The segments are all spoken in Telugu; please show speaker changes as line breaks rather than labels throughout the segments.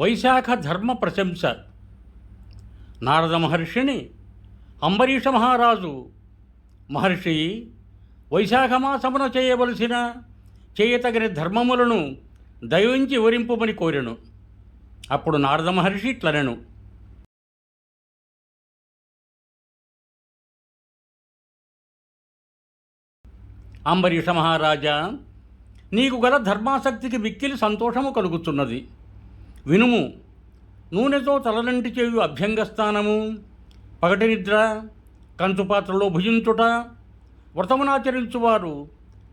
వైశాఖ ధర్మ ప్రశంస. నారద మహర్షిని అంబరీష మహారాజు మహర్షి వైశాఖ మాసమున చేయవలసిన చేయతగిన ధర్మములను దైవించి వివరింపుమని కోరెను. అప్పుడు నారద మహర్షి ఇట్లనెను. అంబరీష మహారాజా నీకు గల ధర్మాసక్తికి మిక్కిలి సంతోషము కలుగుతున్నది. వినుము. నూనెతో తలనంటి చేయు అభ్యంగస్థానము. పగటి నిద్ర కంచు పాత్రలో భుజించుట. వ్రతమునాచరించువారు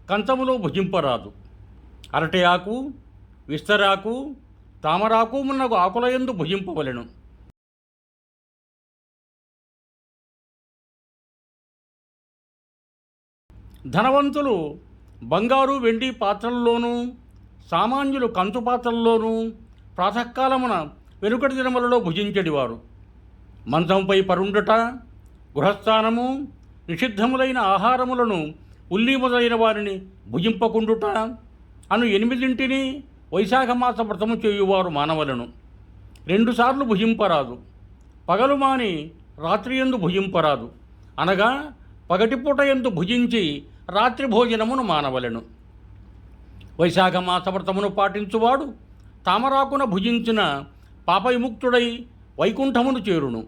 కంచములో భుజింపరాదు. అరటి ఆకు విస్తరాకు తామరాకు మున్నగు ఆకులయందు భుజింపవలెను. ధనవంతులు బంగారు వెండి పాత్రల్లోనూ సామాన్యులు కంచు పాత్రల్లోనూ ప్రాతకాలమున వెనుకటి దినములలో భుజించడివారు మంచంపై పరుండుట గృహస్థానము నిషిద్ధములైన ఆహారములను ఉల్లి మొదలైన వారిని భుజింపకుండుట అను ఎనిమిదింటిని వైశాఖ మాస వ్రతము చేయువారు మానవులను. రెండుసార్లు భుజింపరాదు. పగలు మాని రాత్రి ఎందు భుజింపరాదు. అనగా పగటిపూట ఎందు భుజించి రాత్రి భోజనమును మానవలెను. వైశాఖ మాస వ్రతమును పాటించువాడు తామరాకున భుజించిన పాపవిముక్తుడై వైకుంఠమును చేరును.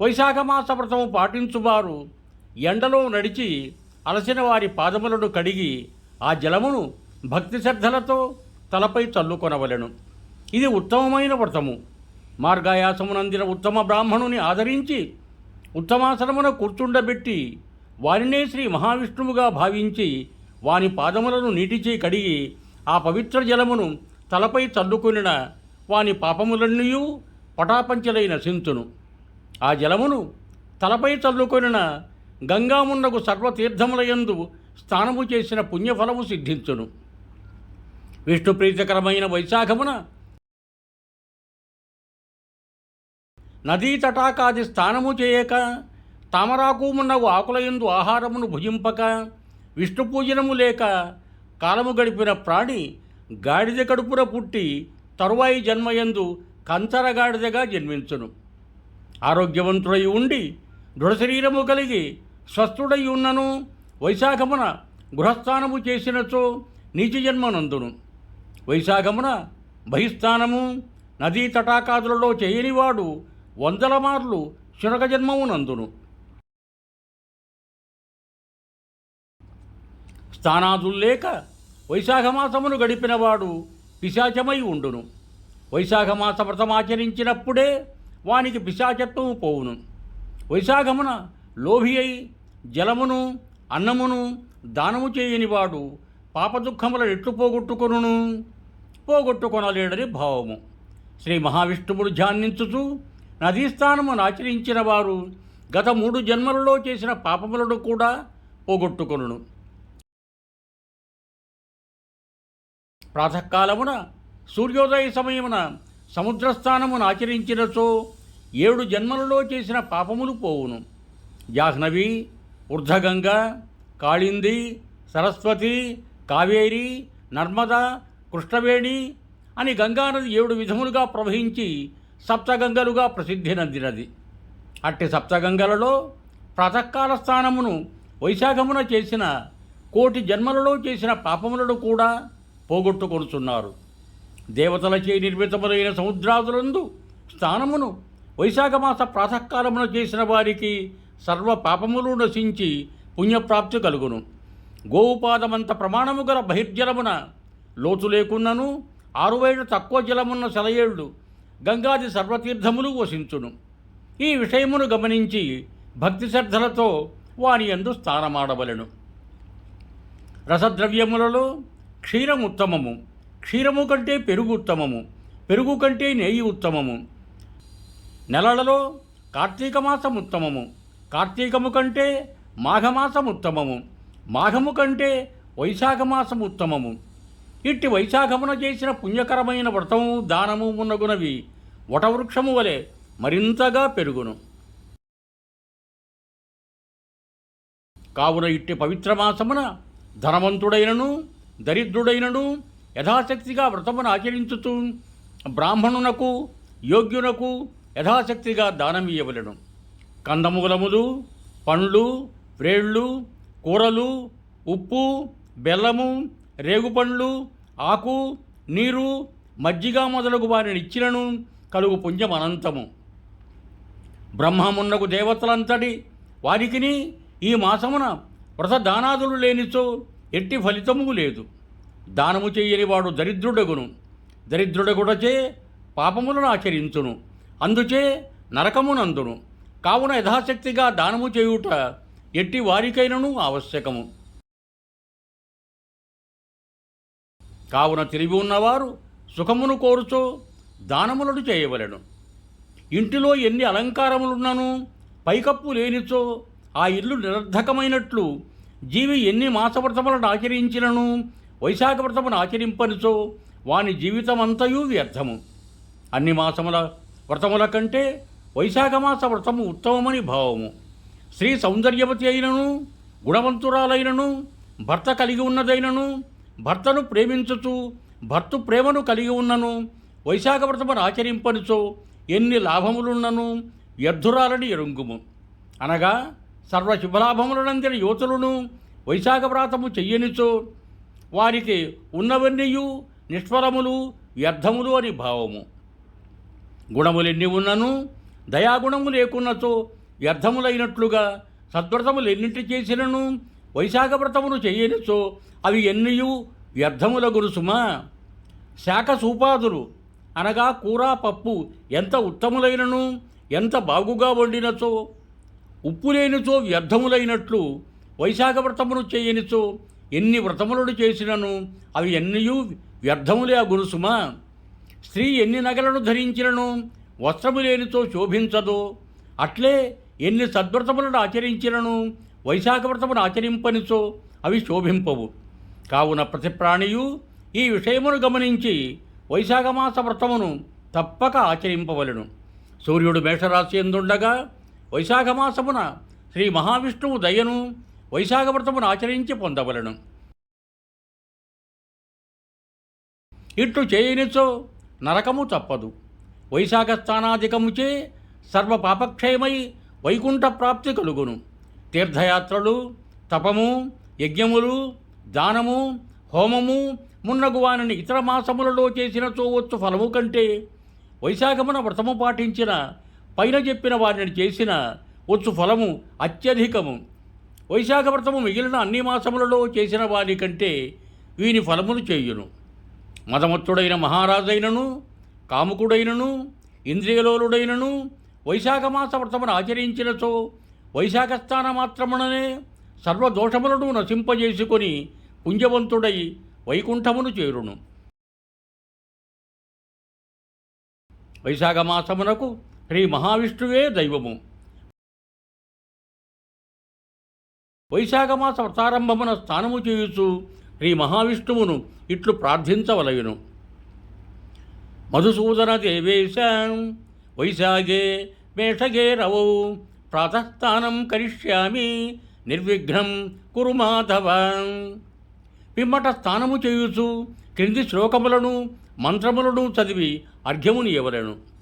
వైశాఖ మాస వ్రతము పాటించువారు ఎండలో నడిచి అలసిన వారి పాదములను కడిగి ఆ జలమును భక్తి శ్రద్ధలతో తలపై చల్లుకొనవలెను. ఇది ఉత్తమమైన వ్రతము. మార్గాయాసమునందిన ఉత్తమ బ్రాహ్మణుని ఆదరించి ఉత్తమాసనమున కూర్చుండబెట్టి వారినే శ్రీ మహావిష్ణువుగా భావించి వాని పాదములను నీటిచే కడిగి ఆ పవిత్ర జలమును తలపై చల్లుకొనిన వాని పాపములన్నీయూ పటాపంచలైన సింతును. ఆ జలమును తలపై చల్లుకొనిన గంగామున్నకు సర్వతీర్థములయందు స్నానము చేసిన పుణ్యఫలము సిద్ధించును. విష్ణు ప్రీతికరమైన వైశాఖమున నదీ తటాకాది స్నానము చేయక తామరాకు మున్నగు ఆకులయందు ఆహారమును భుజింపక విష్ణు పూజనము లేక కాలము గడిపిన ప్రాణి గాడిద కడుపున పుట్టి తరువాయి జన్మయందు కంచరగాడిదగా జన్మించును. ఆరోగ్యవంతుడై ఉండి దృఢ శరీరము కలిగి స్వస్థుడై ఉన్నను వైశాఖమున గృహస్థానము చేసినచో నీచ జన్మనందును. వైశాఖమున బహిస్థానము నదీ తటాకాదులలో చేయనివాడు వందల మార్లు శునక జన్మమునందును. స్థానాదులు లేక వైశాఖమాసమును గడిపినవాడు పిశాచమై ఉండును. వైశాఖమాస వ్రతమాచరించినప్పుడే వానికి పిశాచత్వము పోవును. వైశాఖమున లోభి అయి జలమును అన్నమును దానము చేయనివాడు పాపదుఖముల ఎట్లు పోగొట్టుకొనును? పోగొట్టుకొనలేడని భావము. శ్రీ మహావిష్ణువుడు ధ్యానించుచు నదీస్థానమును ఆచరించిన వారు గత మూడు జన్మలలో చేసిన పాపములను కూడా పోగొట్టుకొనును. ప్రాతకాలమున సూర్యోదయ సమయమున సముద్రస్థానమును ఆచరించినచో ఏడు జన్మలలో చేసిన పాపములు పోవును. జాహ్నవి ఊర్ధగంగ కాళింది సరస్వతి కావేరి నర్మద కృష్ణవేణి అని గంగానది ఏడు విధములుగా ప్రవహించి సప్తగంగలుగా ప్రసిద్ధి నందినది. అట్టి సప్తగంగలలో ప్రాతకాల స్థానమును వైశాఖమున చేసిన కోటి జన్మలలో చేసిన పాపములను కూడా పోగొట్టుకొనుచున్నారు. దేవతలచే నిర్మితములైన సముద్రాదులందు స్థానమును వైశాఖ మాస ప్రాతకాలమున చేసిన వారికి సర్వ పాపములు నశించి పుణ్యప్రాప్తి కలుగును. గోవుపాదమంత ప్రమాణము గల బహిర్జలమున లోతు లేకున్నను ఆరువేడు తక్కువ జలమున్న సెలయేళ్ళు గంగాది సర్వతీర్థములు వసించును. ఈ విషయమును గమనించి భక్తి శ్రద్ధలతో వాని యందు స్థానమాడవలెను. రసద్రవ్యములలో క్షీరం ఉత్తమము. క్షీరము కంటే పెరుగు ఉత్తమము. పెరుగు కంటే నెయ్యి ఉత్తమము. నెలలలో కార్తీక మాసం ఉత్తమము. కార్తీకము కంటే మాఘమాసం ఉత్తమము. మాఘము కంటే వైశాఖ మాసం ఉత్తమము. ఇట్టి వైశాఖమున చేసిన పుణ్యకరమైన వ్రతము దానము మున్నగునవి వటవృక్షము వలె మరింతగా పెరుగును. కావున ఇట్టి పవిత్ర మాసమున ధనవంతుడైనను దరిద్రుడైనను యథాశక్తిగా వ్రతమును ఆచరించుతూ బ్రాహ్మణునకు యోగ్యునకు యథాశక్తిగా దానం ఇయ్యవలను కందమూలములు పండ్లు వ్రేళ్ళు కూరలు ఉప్పు బెల్లము రేగుపండ్లు ఆకు నీరు మజ్జిగ మొదలగు వారిని ఇచ్చినను కలుగు పుణ్యం అనంతము. బ్రహ్మమున్నకు దేవతలంతటి వారికిని ఈ మాసమున వ్రత దానాదులు లేనిచో ఎట్టి ఫలితము లేదు. దానము చేయనివాడు వాడు దరిద్రుడగును. దరిద్రుడగుడచే పాపములను ఆచరించును. అందుచే నరకమునందును. కావున యథాశక్తిగా దానము చేయుట ఎట్టి వారికైనను ఆవశ్యకము. కావున తిరిగి ఉన్నవారు సుఖమును కోరుచో దానములను చేయవలెను. ఇంటిలో ఎన్ని అలంకారములున్నను పైకప్పు లేనిచో ఆ ఇల్లు నిరర్ధకమైనట్లు జీవి ఎన్ని మాసవ్రతములను ఆచరించినను? వైశాఖ వ్రతమును ఆచరింపనిచో వాని జీవితమంతయు వ్యర్థము. అన్ని మాసముల వ్రతముల కంటే వైశాఖ మాస వ్రతము ఉత్తమమని భావము. స్త్రీ సౌందర్యవతి అయినను గుణవంతురాలైనను భర్త కలిగి ఉన్నదైనను భర్తను ప్రేమించుచు భర్త ప్రేమను కలిగి ఉన్నను వైశాఖ వ్రతమును ఆచరింపనిచో ఎన్ని లాభములున్నను వ్యర్థురాలని ఎరుంగుము. అనగా సర్వ శుభలాభములనందిన యువతులను వైశాఖ వ్రాతము చెయ్యనిచో వారికి ఉన్నవన్నీయు నిష్ఫలములు వ్యర్థములు అని భావము. గుణములెన్ని ఉన్నను దయాగుణము లేకున్నచో వ్యర్థములైనట్లుగా సద్వ్రతములు ఎన్నింటి చేసినను వైశాఖ వ్రతమును చేయనిచో అవి ఎన్నియు వ్యర్థముల గురుసుమా శాఖ సూపాదులు అనగా కూర పప్పు ఎంత ఉత్తములైనను ఎంత బాగుగా వండినచో ఉప్పు లేనిచో వ్యర్థములైనట్లు వైశాఖ వ్రతమును చేయనిచో ఎన్ని వ్రతములను చేసినను అవి ఎన్నియు వ్యర్థములే ఆ గురుసుమా స్త్రీ ఎన్ని నగలను ధరించినను వస్త్రము లేనితో శోభించదో. అట్లే ఎన్ని సద్వ్రతములను ఆచరించినను వైశాఖ వ్రతమును ఆచరింపనిచో అవి శోభింపవు. కావున ప్రతి ప్రాణియు ఈ విషయమును గమనించి వైశాఖ మాస వ్రతమును తప్పక ఆచరింపవలను. సూర్యుడు మేషరాశి ఎందుండగా వైశాఖ మాసమున శ్రీ మహావిష్ణువు దయను వైశాఖ వ్రతమును ఆచరించి పొందవలను. ఇట్లు చేయనిచో నరకము తప్పదు. వైశాఖ స్థానాధికముచే సర్వ పాపక్షయమై వైకుంఠ ప్రాప్తి కలుగును. తీర్థయాత్రలు తపము యజ్ఞములు దానము హోమము మున్నగు వానిని ఇతర మాసములలో చేసిన చూవచ్చు ఫలము కంటే వైశాఖమున వ్రతము పాటించిన పైన చెప్పిన వారిని చేసిన వచ్చు ఫలము అత్యధికము. వైశాఖ వ్రతము మిగిలిన అన్ని మాసములలో చేసిన వారి కంటే వీని ఫలములు చేయును. మదమత్తుడైన మహారాజైనను కాముకుడైనను ఇంద్రియలోలుడైనను వైశాఖ మాస వ్రతమును ఆచరించినచో వైశాఖ స్థాన మాత్రముననే సర్వదోషములను నశింపజేసుకొని పుంజవంతుడై వైకుంఠమును చేరును. వైశాఖ మాసమునకు శ్రీ మహావిష్ణువే దైవము. వైశాఖ మాస వ్రతారంభమున స్నానము చేయుచు శ్రీ మహావిష్ణువును ఇట్లు ప్రార్థించవలయును. మధుసూదన దేవేశ వైశాఖే మేషగే రవౌ ప్రాతస్థానం కరిష్యామి నిర్విఘ్నం కురు మాధవ. పిమ్మట స్నానము చేయుచు క్రింది శ్లోకములను మంత్రములను చదివి అర్ఘ్యముని ఎవరను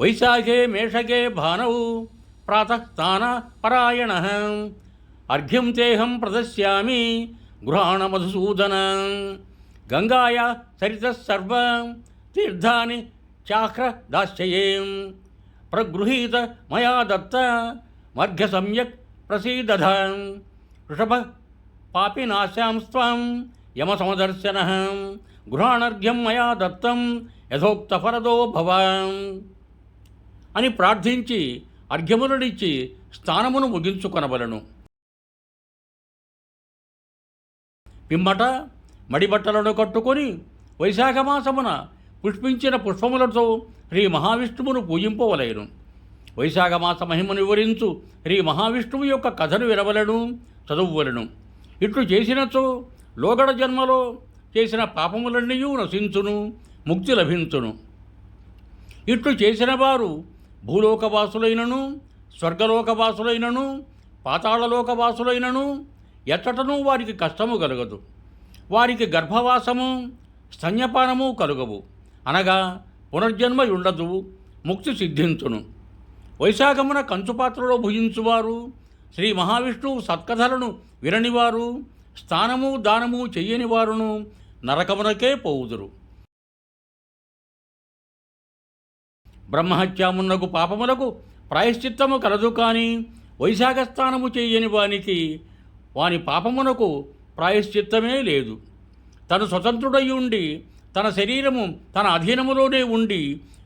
वैशाखे, मेषके भानौ प्रातःस्नानपरायणः अर्घ्यं तेऽहं प्रदस्यामि गृहाणमधुसूदन। गङ्गाया सरितः सर्व तीर्थानि चाक्रदाश्चयेम् प्रगृहीत मया दत्त, मर्घ्यसम्यक् प्रसीदध। ऋषभ पापिनाशां स्वां यमसमदर्शनः। गृहाणर्घ्यं मया दत्तं यथोक्तफलदो भवान् అని ప్రార్థించి అర్ఘ్యములనిచ్చి స్థానమును ముగించుకొనవలను. పిమ్మట మడిబట్టలను కట్టుకొని వైశాఖ మాసమున పుష్పించిన పుష్పములతో శ్రీ మహావిష్ణువును పూజింపవలేను. వైశాఖ మాస మహిమను వివరించు శ్రీ మహావిష్ణువు యొక్క కథను వినవలను చదువువలను. ఇట్లు చేసినచో లోగడ జన్మలో చేసిన పాపములన్నీ నశించును ముక్తి లభించును. ఇట్లు చేసిన వారు భూలోకవాసులైనను స్వర్గలోకవాసులైనను పాతాళలోకవాసులైనను ఎచ్చటను వారికి కష్టము కలగదు. వారికి గర్భవాసము స్తన్యపానము కలుగవు. అనగా పునర్జన్మ ఉండదు ముక్తి సిద్ధించును. వైశాఖమున కంచుపాత్రలో భుజించువారు శ్రీ మహావిష్ణువు సత్కథలను విననివారు స్థానము దానము చెయ్యని వారును నరకమునకే పోవుదురు. బ్రహ్మహత్యామున్నకు పాపములకు ప్రాయశ్చిత్తము కలదు కానీ వైశాఖస్థానము చేయని వానికి వాని పాపమునకు ప్రాయశ్చిత్తమే లేదు. తను స్వతంత్రుడై ఉండి తన శరీరము తన అధీనములోనే ఉండి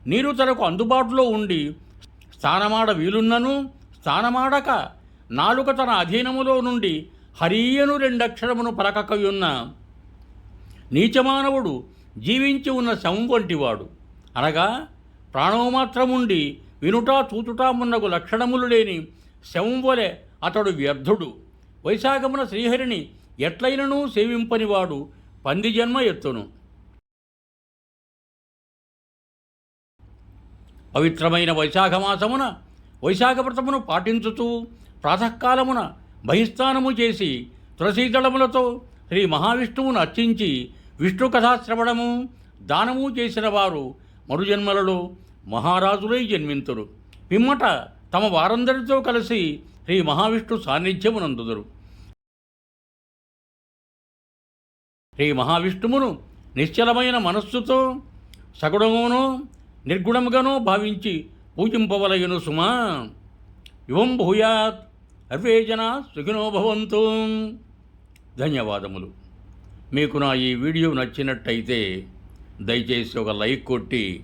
నీరు తనకు అందుబాటులో ఉండి స్థానమాడ వీలున్నను స్థానమాడక నాలుక తన అధీనములో నుండి హరియను రెండక్షరమును పలకకయున్న నీచమానవుడు జీవించి ఉన్న శవం వంటివాడు. అనగా ప్రాణము మాత్రముండి వినుటా చూచుటా మున్నగు లక్షణములు లేని శవం వలె అతడు వ్యర్థుడు. వైశాఖమున శ్రీహరిని ఎట్లయినను సేవింపనివాడు? పంది జన్మ ఎత్తును. పవిత్రమైన వైశాఖ మాసమున వైశాఖ వ్రతమును పాటించుతూ ప్రాతకాలమున బహిస్థానము చేసి తులసీదళములతో శ్రీ మహావిష్ణువును అర్చించి విష్ణు కథాశ్రవణము దానము చేసిన వారు మరుజన్మలలో మహారాజులై జన్మింతురు. పిమ్మట తమ వారందరితో కలిసి శ్రీ మహావిష్ణు సాన్నిధ్యమునందుదురు. శ్రీ మహావిష్ణువును నిశ్చలమైన మనస్సుతో సగుణమును నిర్గుణముగానో భావించి పూజింపవలయును సుమా. యువం భూయాత్ అర్వే జన సుఖినో భవంతు. ధన్యవాదములు. మీకు నా ఈ వీడియో నచ్చినట్టయితే దయచేసి ఒక లైక్ కొట్టి